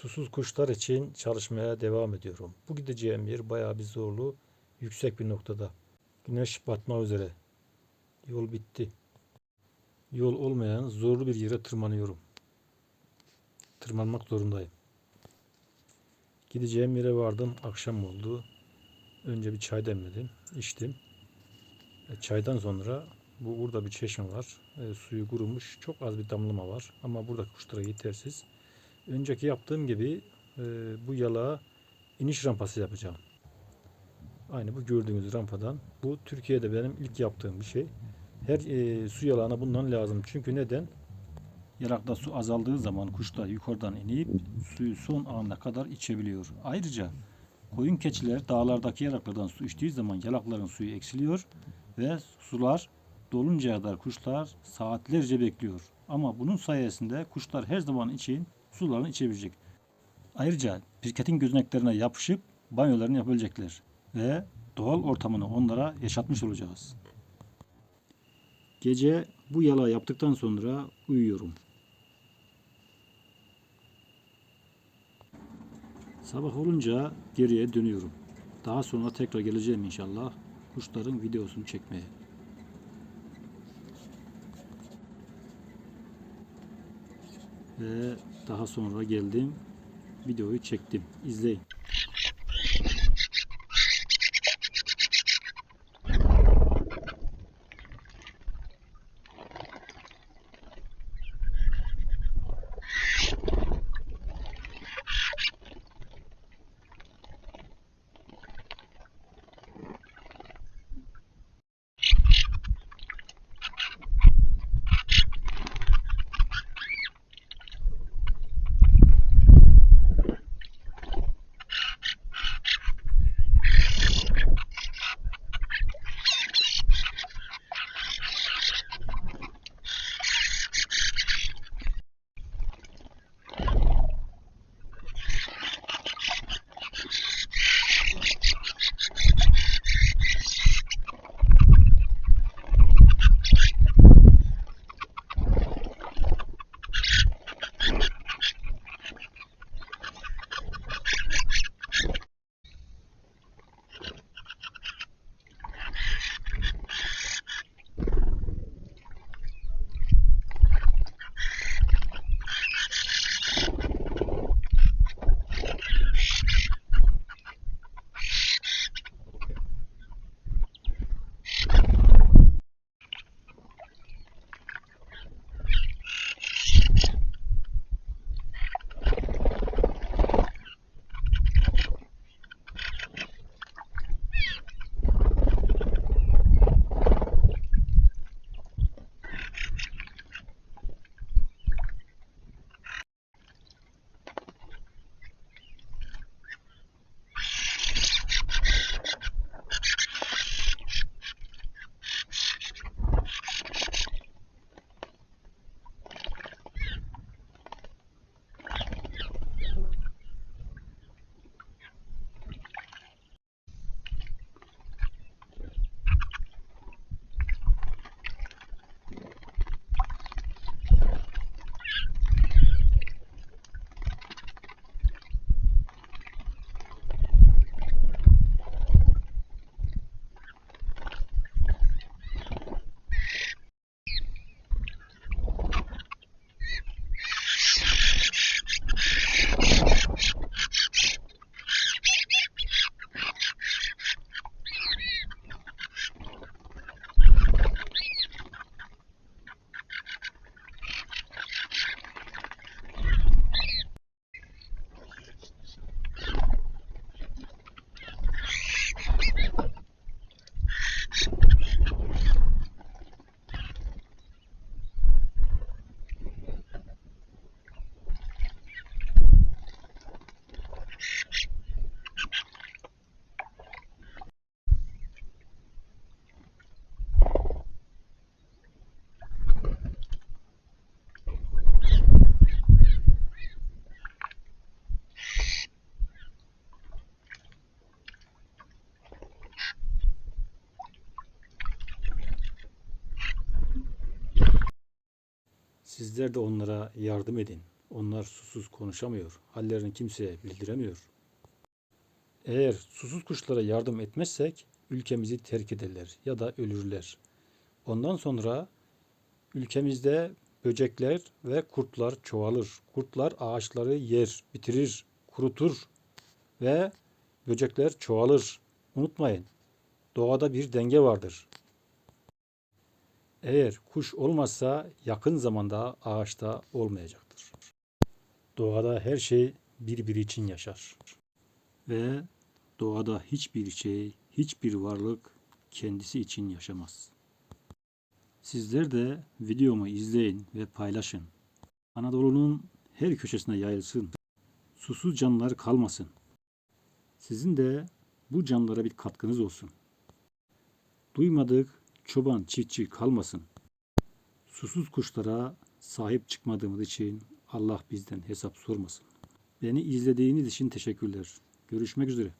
Susuz kuşlar için çalışmaya devam ediyorum. Bu gideceğim yer bayağı bir zorlu, yüksek bir noktada. Güneş batma üzere. Yol bitti. Yol olmayan zorlu bir yere tırmanıyorum. Tırmanmak zorundayım. Gideceğim yere vardım. Akşam oldu. Önce bir çay demledim. içtim. E, çaydan sonra bu burada bir çeşme var. E, suyu kurumuş. Çok az bir damlama var. Ama burada kuşlara yetersiz. Önceki yaptığım gibi e, bu yalağa iniş rampası yapacağım. Aynı bu gördüğünüz rampadan. Bu Türkiye'de benim ilk yaptığım bir şey. Her e, su yalağına bundan lazım. Çünkü neden? Yalakta su azaldığı zaman kuşlar yukarıdan inip suyu son anına kadar içebiliyor. Ayrıca koyun keçiler dağlardaki yalaklardan su içtiği zaman yalakların suyu eksiliyor ve sular doluncaya kadar kuşlar saatlerce bekliyor. Ama bunun sayesinde kuşlar her zaman için sularını içebilecek. Ayrıca pirketin gözeneklerine yapışıp banyolarını yapabilecekler ve doğal ortamını onlara yaşatmış olacağız. Gece bu yala yaptıktan sonra uyuyorum. Sabah olunca geriye dönüyorum. Daha sonra tekrar geleceğim inşallah kuşların videosunu çekmeye. Ve daha sonra geldim. Videoyu çektim. İzleyin. Sizler de onlara yardım edin. Onlar susuz konuşamıyor. Hallerini kimseye bildiremiyor. Eğer susuz kuşlara yardım etmezsek ülkemizi terk ederler ya da ölürler. Ondan sonra ülkemizde böcekler ve kurtlar çoğalır. Kurtlar ağaçları yer, bitirir, kurutur ve böcekler çoğalır. Unutmayın, doğada bir denge vardır. Eğer kuş olmazsa yakın zamanda ağaçta olmayacaktır. Doğada her şey birbiri için yaşar. Ve doğada hiçbir şey, hiçbir varlık kendisi için yaşamaz. Sizler de videomu izleyin ve paylaşın. Anadolu'nun her köşesine yayılsın. Susuz canlılar kalmasın. Sizin de bu canlılara bir katkınız olsun. Duymadık çoban çiftçi kalmasın. Susuz kuşlara sahip çıkmadığımız için Allah bizden hesap sormasın. Beni izlediğiniz için teşekkürler. Görüşmek üzere.